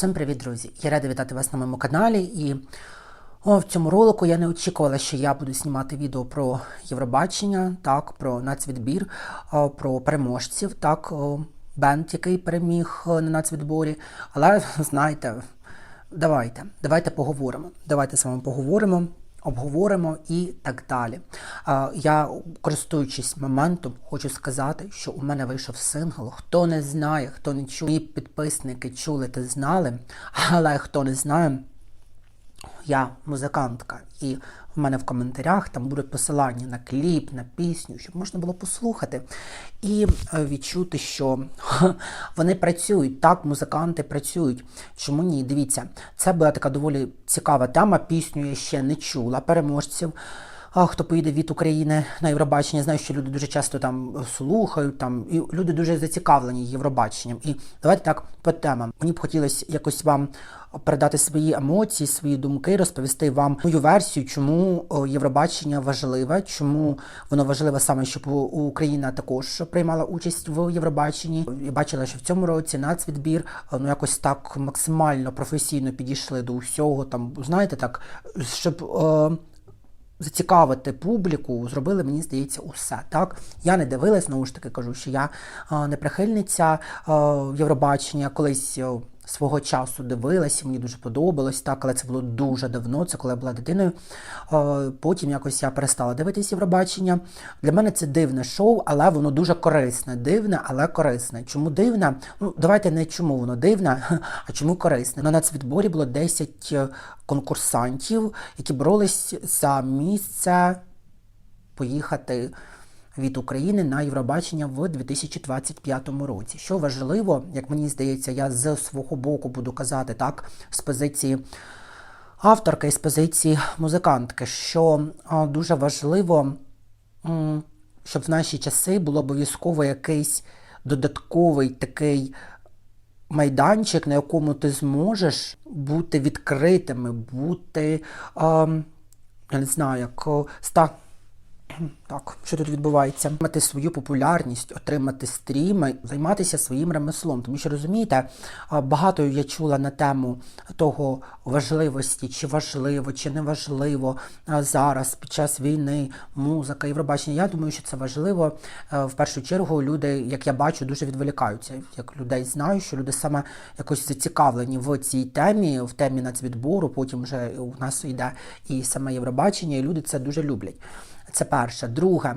Всім привіт, друзі! Я рада вітати вас на моєму каналі. І о, в цьому ролику я не очікувала, що я буду знімати відео про Євробачення, так, про нацвідбір, про переможців, так, бенд, який переміг на нацвідборі. Але знаєте, давайте, давайте поговоримо. Давайте з вами поговоримо. Обговоримо і так далі. Я, користуючись моментом, хочу сказати, що у мене вийшов сингл. Хто не знає, хто не чує, підписники чули та знали, але хто не знає, я музикантка, і в мене в коментарях там будуть посилання на кліп, на пісню, щоб можна було послухати і е, відчути, що вони працюють. Так, музиканти працюють. Чому ні? Дивіться, це була така доволі цікава тема. Пісню я ще не чула переможців. А хто поїде від України на Євробачення, знаю, що люди дуже часто там слухають, там і люди дуже зацікавлені Євробаченням. І давайте так по темам. Мені б хотілося якось вам передати свої емоції, свої думки, розповісти вам мою версію, чому Євробачення важливе, чому воно важливе саме, щоб Україна також приймала участь в Євробаченні. Я бачила, що в цьому році нацвідбір ну якось так максимально професійно підійшли до усього. Там знаєте, так щоб. Зацікавити публіку, зробили, мені здається, усе. Так я не дивилась, знову ж таки кажу, що я е, не прихильниця е, Євробачення, колись. Е, Свого часу дивилася, мені дуже подобалось, так, але це було дуже давно, це коли я була дитиною. Е, Потім якось я перестала дивитися Євробачення. Для мене це дивне шоу, але воно дуже корисне. Дивне, але корисне. Чому дивне? Ну, давайте не чому воно дивне, а чому корисне. На нацвідборі було 10 конкурсантів, які боролись за місце поїхати від України на Євробачення в 2025 році. Що важливо, як мені здається, я з свого боку буду казати так, з позиції авторки і з позиції музикантки, що дуже важливо, щоб в наші часи було обов'язково якийсь додатковий такий майданчик, на якому ти зможеш бути відкритими, бути, я не знаю, як ста. Так, що тут відбувається? Отримати свою популярність, отримати стріми, займатися своїм ремеслом. Тому що розумієте, багато я чула на тему того важливості, чи важливо, чи не важливо зараз під час війни, музика, Євробачення. Я думаю, що це важливо. Е, В першу чергу люди, як я бачу, дуже відволікаються. Як людей знаю, що люди саме якось зацікавлені в цій темі, в темі нацвідбору. Потім вже у нас йде і саме Євробачення, і люди це дуже люблять. Це перше. Друге.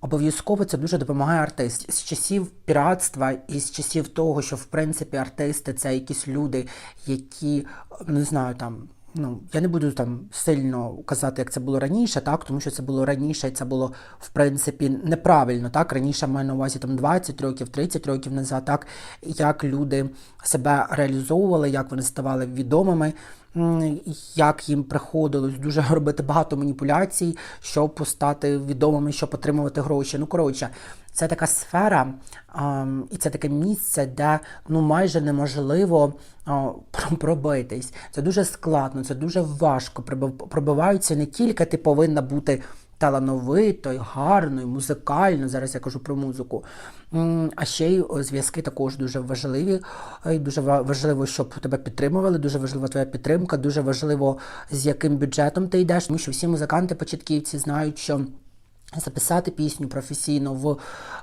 Обов'язково це дуже допомагає артистам. З часів піратства і з часів того, що в принципі артисти це якісь люди, які не знаю там. Ну, я не буду там сильно казати, як це було раніше, так, тому що це було раніше, і це було в принципі неправильно. Так, раніше маю на увазі там 20 років, 30 років назад, так, як люди себе реалізовували, як вони ставали відомими, як їм приходилось дуже робити багато маніпуляцій, щоб стати відомими, щоб отримувати гроші. Ну, коротше, це така сфера, і це таке місце, де ну майже неможливо пробитись. Це дуже складно, це дуже важко. Пробив- Пробиваються не тільки ти повинна бути талановитою, гарною, музикальною, зараз я кажу про музику. А ще й зв'язки також дуже важливі. Е, і Дуже важливо, щоб тебе підтримували, дуже важлива твоя підтримка, дуже важливо, з яким бюджетом ти йдеш, тому що всі музиканти-початківці знають, що записати пісню професійно, в,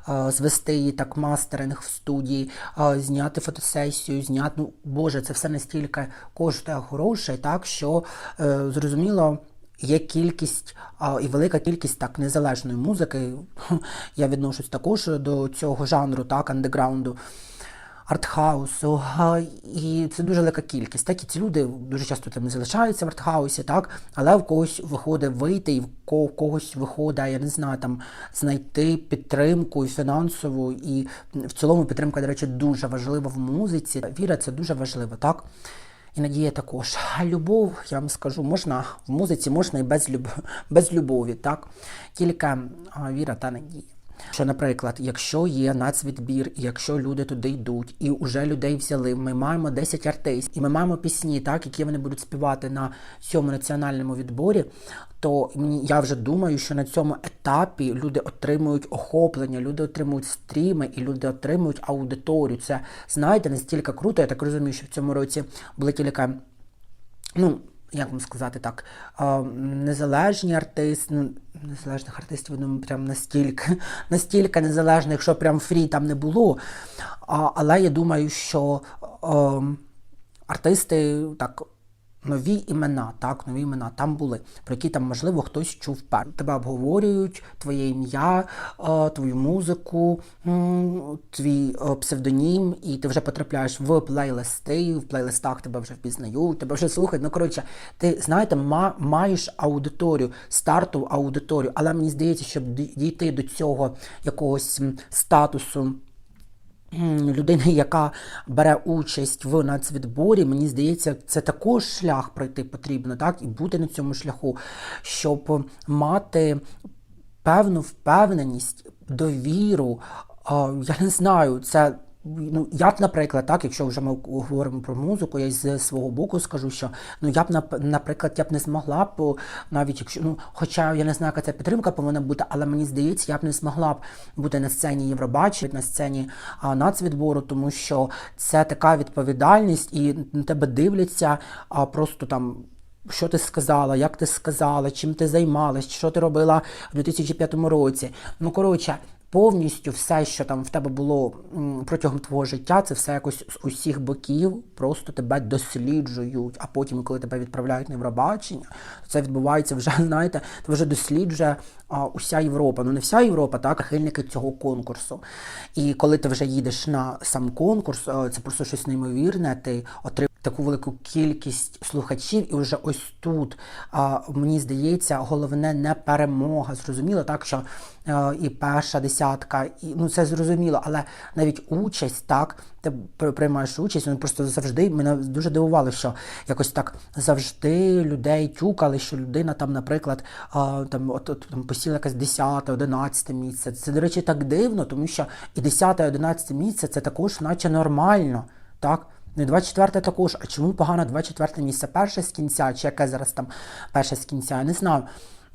е, звести її так мастеринг в студії, е, зняти фотосесію, зняти, ну, Боже, це все настільки коштує грошей, так, що зрозуміло. Є кількість і велика кількість так незалежної музики. Я відношусь також до цього жанру, так, андеграунду, артхаусу. І це дуже велика кількість. Так, і ці люди дуже часто там залишаються в артхаусі, так, але в когось виходить вийти, і в когось виходить, я не знаю, там знайти підтримку і фінансову. І в цілому підтримка, до речі, дуже важлива в музиці. Віра це дуже важливо, так? І надія також. А любов, я вам скажу, можна в музиці можна і без, люб... без любові, так? Тільки віра та надія. Що, наприклад, якщо є нацвідбір, і якщо люди туди йдуть, і вже людей взяли, ми маємо 10 артистів, і ми маємо пісні, так, які вони будуть співати на цьому національному відборі, то я вже думаю, що на цьому етапі люди отримують охоплення, люди отримують стріми і люди отримують аудиторію. Це знаєте, настільки круто. Я так розумію, що в цьому році були кілька. Ну, як вам сказати так, незалежні артисти, ну, незалежних артистів, ну, прям настільки, настільки незалежних, що прям фрі там не було. Але я думаю, що е, артисти так. Нові імена, так, нові імена там були, про які там, можливо, хтось чув перший. Тебе обговорюють, твоє ім'я, е, твою музику, твій е, псевдонім, і ти вже потрапляєш в плейлисти, в плейлистах тебе вже впізнають, тебе вже слухають. Ну, коротше, ти знаєте, ма, маєш аудиторію, стартову аудиторію, але мені здається, щоб дійти до цього якогось статусу. Людини, яка бере участь в нацвідборі, мені здається, це також шлях пройти потрібно, так, і бути на цьому шляху, щоб мати певну впевненість, довіру. Я не знаю, це. Ну, я б, наприклад, так, якщо вже ми говоримо про музику, я з свого боку скажу, що ну я б нап- наприклад, я б не змогла б навіть якщо ну, хоча я не знаю, яка ця підтримка повинна бути, але мені здається, я б не змогла б бути на сцені Євробачення, на сцені а, нацвідбору, тому що це така відповідальність, і на тебе дивляться а, просто там. Що ти сказала, як ти сказала, чим ти займалась, що ти робила в 2005 році. Ну, коротше, повністю все, що там в тебе було протягом твого життя, це все якось з усіх боків просто тебе досліджують. А потім, коли тебе відправляють на Євробачення, це відбувається вже, знаєте, ти вже досліджує а, уся Європа. Ну не вся Європа, так, а прихильники цього конкурсу. І коли ти вже їдеш на сам конкурс, це просто щось неймовірне, ти отримуєш таку велику кількість слухачів, і вже ось тут а, мені здається, головне не перемога. Зрозуміло, так що е, і перша десятка, і ну це зрозуміло, але навіть участь, так, ти приймаєш участь, вони просто завжди мене дуже дивувало, що якось так завжди людей тюкали, що людина там, наприклад, а, там от, от там посіла якась 10, 11 місце. Це, до речі, так дивно, тому що і 10, 11 місце це також, наче нормально, так. Ну, 24 також. А чому погано 24 місце? Перше з кінця, чи яке зараз там перше з кінця? Я не знаю.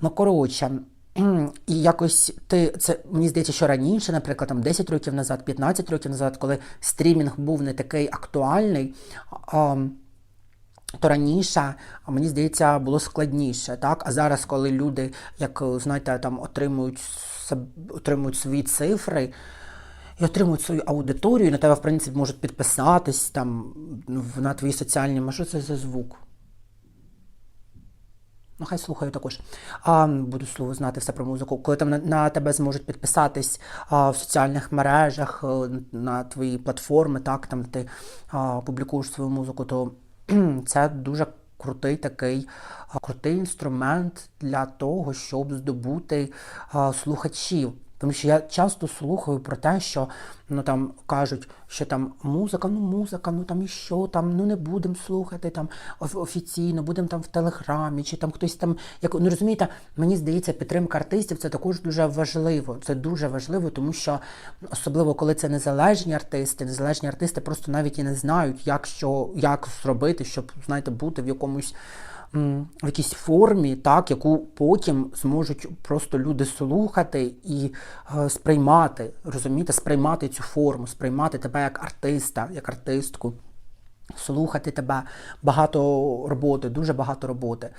Ну, коротше. І якось ти це мені здається, що раніше, наприклад, там 10 років назад, 15 років назад, коли стрімінг був не такий актуальний, а, то раніше, мені здається, було складніше, так? А зараз, коли люди, як знаєте, там отримують отримують свої цифри і отримують свою аудиторію, на тебе, в принципі, можуть підписатись там на твої соціальні. А що це за звук? Ну, хай слухаю також. А, буду слово знати все про музику. Коли там на, на тебе зможуть підписатись а, в соціальних мережах, е, на твої платформи, так, там ти а, публікуєш свою музику, то це дуже крутий такий а, крутий інструмент для того, щоб здобути а, слухачів. Тому що я часто слухаю про те, що ну там кажуть, що там музика, ну музика, ну там і що там, ну не будемо слухати там офіційно, будемо там в телеграмі, чи там хтось там як ну розумієте, мені здається, підтримка артистів це також дуже важливо. Це дуже важливо, тому що особливо коли це незалежні артисти, незалежні артисти просто навіть і не знають, як що як зробити, щоб знаєте, бути в якомусь в якійсь формі, так, яку потім зможуть просто люди слухати і е, сприймати, розумієте, сприймати цю форму, сприймати тебе як артиста, як артистку, слухати тебе багато роботи, дуже багато роботи.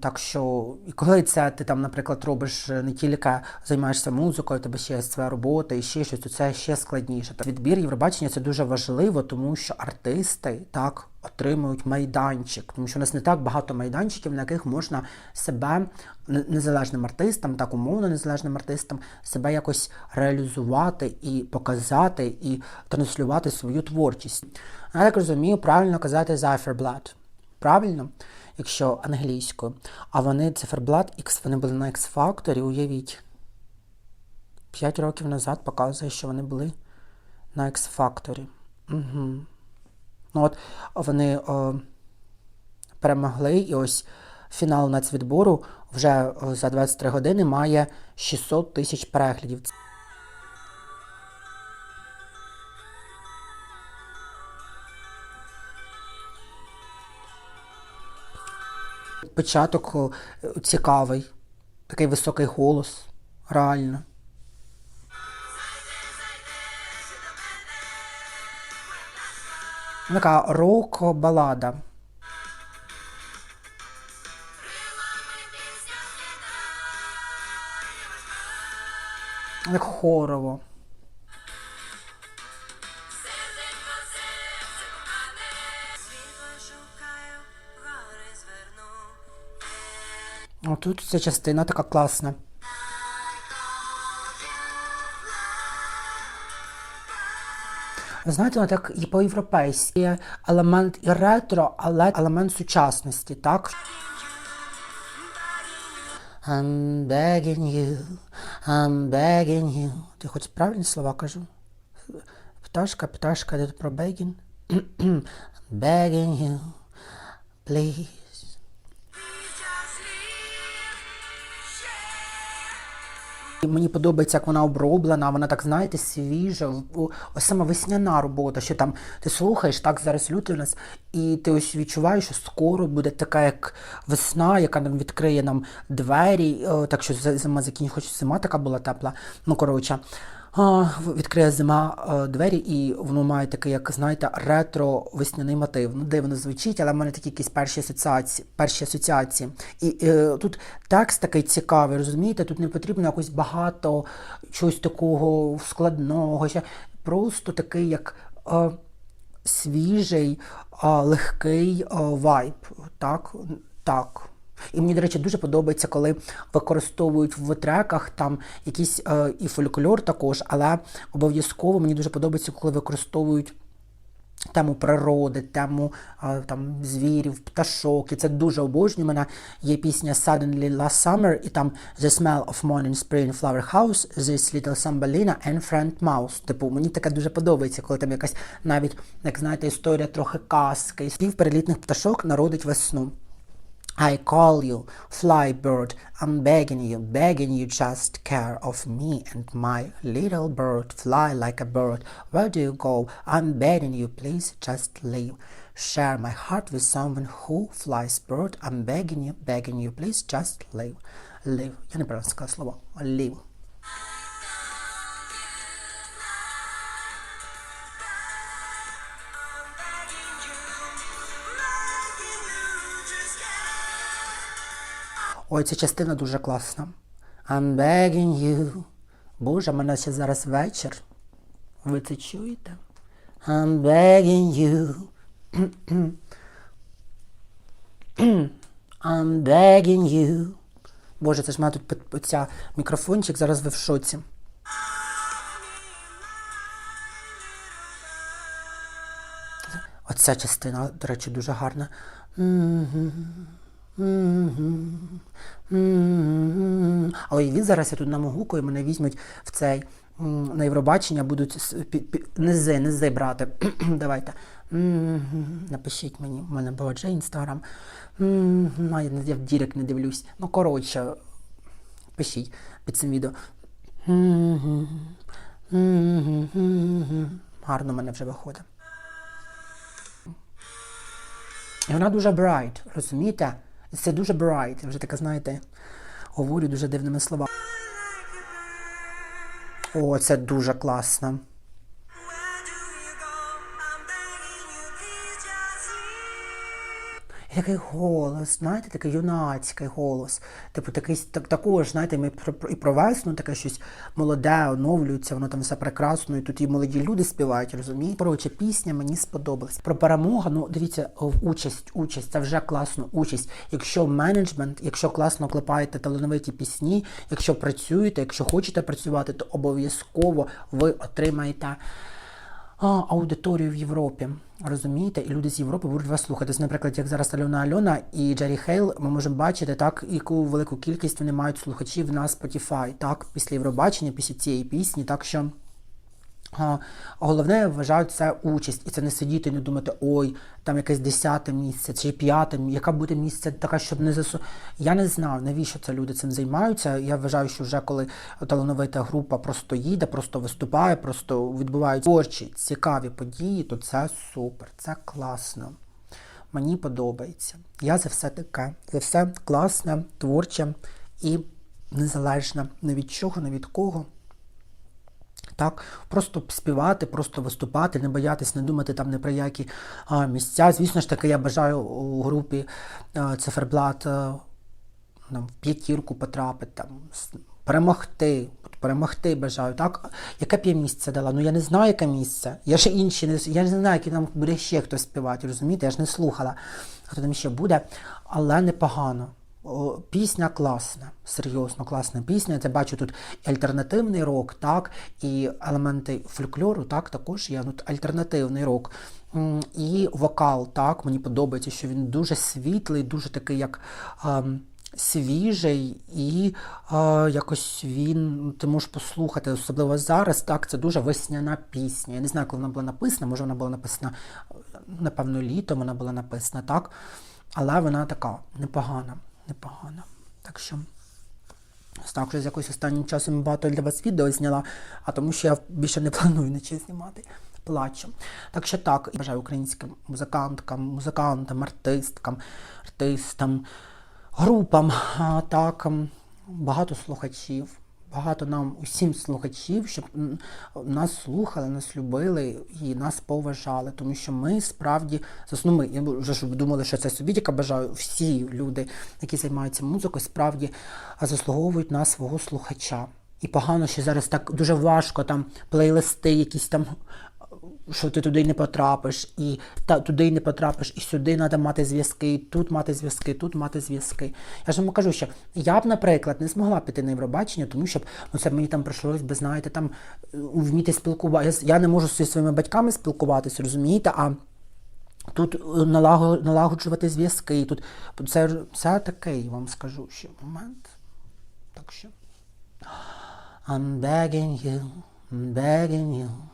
Так що, і коли це ти там, наприклад, робиш е, не тільки займаєшся музикою, тебе ще є своя робота і ще щось, то це ще складніше. Та Відбір Євробачення це дуже важливо, тому що артисти так отримують майданчик, тому що у нас не так багато майданчиків, на яких можна себе незалежним артистам, так умовно незалежним артистам, себе якось реалізувати і показати, і транслювати свою творчість. Я так розумію, правильно казати Cypherblood. Правильно? Якщо англійською. А вони циферблат X, вони були на X-Factor, уявіть. П'ять років назад показує, що вони були на X-Factor. Угу. Ну от вони о, перемогли, і ось фінал нацвідбору вже за 23 години має 600 тисяч переглядів. Початок цікавий, такий високий голос, реально. Така рок-балада. Як хорово. Отут ця частина така класна. Знаєте, вона так і по-європейськи. Елемент і ретро, але елемент сучасності, так? I'm begging you, I'm begging you. Ти хоч правильні слова кажу? Пташка, пташка, де про begging? begging you, please. Мені подобається, як вона оброблена, вона так, знаєте, свіжа. Ось саме весняна робота, що там ти слухаєш, так зараз лютий у нас, і ти ось відчуваєш, що скоро буде така, як весна, яка нам відкриє нам двері. Так що зима закінчить, хоч зима така була тепла. Ну, коротше. Відкриє зима е, двері, і воно має такий, як знаєте, ретро-весняний мотив. Ну, дивно звучить, але в мене такі якісь перші асоціації. Перші асоціації. І е, тут текст такий цікавий, розумієте? Тут не потрібно якось багато чогось такого складного. Ще просто такий, як е, свіжий, легкий вайб. Так? Так. І мені, до речі, дуже подобається, коли використовують в треках там якийсь е, і фольклор також, але обов'язково мені дуже подобається, коли використовують тему природи, тему е, там звірів, пташок. І це дуже обожнюю. У мене є пісня Suddenly Last Summer, і там The Smell of Morning Spring Flower House, This Little Sambalina and Friend Mouse. Типу, мені таке дуже подобається, коли там якась навіть, як знаєте, історія трохи казки. Спів перелітних пташок народить весну. I call you, fly bird, I'm begging you, begging you just care of me and my little bird, fly like a bird. Where do you go? I'm begging you, please just leave. Share my heart with someone who flies bird. I'm begging you, begging you, please just leave. Leave. Я неправильно сказала слово. Leave. Ой, ця частина дуже класна. I'm begging you. Боже, в мене ще зараз вечір. Ви це чуєте? I'm begging you. I'm begging you. Боже, це ж мене тут оця мікрофончик, зараз ви в шоці. Оця частина, до речі, дуже гарна. Але і він зараз я тут намогукаю, мене візьмуть в цей на Євробачення, будуть низи, низи брати. Давайте. Напишіть мені, в мене вже інстаграм. Я в Дірек не дивлюсь. Ну, коротше, пишіть під цим відео. Гарно в мене вже виходить. І вона дуже bright, розумієте? Це дуже bright. Вже таке, знаєте, говорю дуже дивними словами. О, це дуже класно. Такий голос, знаєте, такий юнацький голос. Типу, такий так, також, знаєте, ми про, і про весну таке щось молоде, оновлюється, воно там все прекрасно, і тут і молоді люди співають, розумієте? Коротше, пісня мені сподобалась. Про перемогу, ну дивіться, участь, участь, це вже класно, участь. Якщо менеджмент, якщо класно клепаєте талановиті пісні, якщо працюєте, якщо хочете працювати, то обов'язково ви отримаєте аудиторію в Європі. Розумієте? І люди з Європи будуть вас слухати. Наприклад, як зараз Альона Альона і Джері Хейл, ми можемо бачити, так, яку велику кількість вони мають слухачів на Spotify, так, після Євробачення, після цієї пісні. Так що головне, я вважаю, це участь. І це не сидіти і не думати, ой, там якесь десяте місце чи п'яте, яка буде місце така, щоб не засу. Я не знаю, навіщо це люди цим займаються. Я вважаю, що вже коли талановита група просто їде, просто виступає, просто відбуваються творчі, цікаві події, то це супер, це класно. Мені подобається. Я за все таке, за все класне, творче і незалежне ні від чого, ні від кого. Так, просто співати, просто виступати, не боятись, не думати там не про які а, місця. Звісно ж таки, я бажаю у групі а, циферблат а, там, в п'ятірку потрапити, там, перемогти. Перемогти бажаю, так? Яке б я місце дала? Ну я не знаю, яке місце. Я ще інші не я не знаю, який там буде ще хтось співати, розумієте? Я ж не слухала, хто там ще буде, але непогано. Пісня класна, серйозно класна пісня. Це бачу тут і альтернативний рок, так, і елементи фольклору, так, також є тут альтернативний рок. І вокал, так, мені подобається, що він дуже світлий, дуже такий, як ем, свіжий, і е, якось він, ну, ти можеш послухати, особливо зараз, так, це дуже весняна пісня. Я не знаю, коли вона була написана, може вона була написана, е, напевно, літом вона була написана, так, але вона така непогана, непогана. Так що. Ось Так, що з якось останнім часом багато для вас відео зняла, а тому що я більше не планую нічого знімати. Плачу. Так що так, бажаю українським музиканткам, музикантам, артисткам, артистам, групам, а, так, багато слухачів. Багато нам усім слухачів, щоб нас слухали, нас любили і нас поважали, тому що ми справді ну, я вже щоб думали, що це собі тільки бажаю. Всі люди, які займаються музикою, справді заслуговують на свого слухача. І погано, що зараз так дуже важко там плейлисти, якісь там що ти туди не потрапиш, і та, туди не потрапиш, і сюди треба мати зв'язки, і тут мати зв'язки, тут мати зв'язки. Я ж вам кажу, що я б, наприклад, не змогла піти на Євробачення, тому що ну, це мені там прийшлось би, знаєте, там е, вміти спілкуватися. Я не можу зі своїми батьками спілкуватися, розумієте? А тут е, налагоджувати зв'язки. Тут це, це такий, вам скажу, що момент. Так що. I'm begging you, I'm begging you.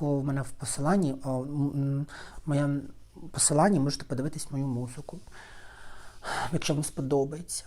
Кого в мене в посиланні, о, м, м, моє посилання можете подивитись мою музику, якщо вам сподобається.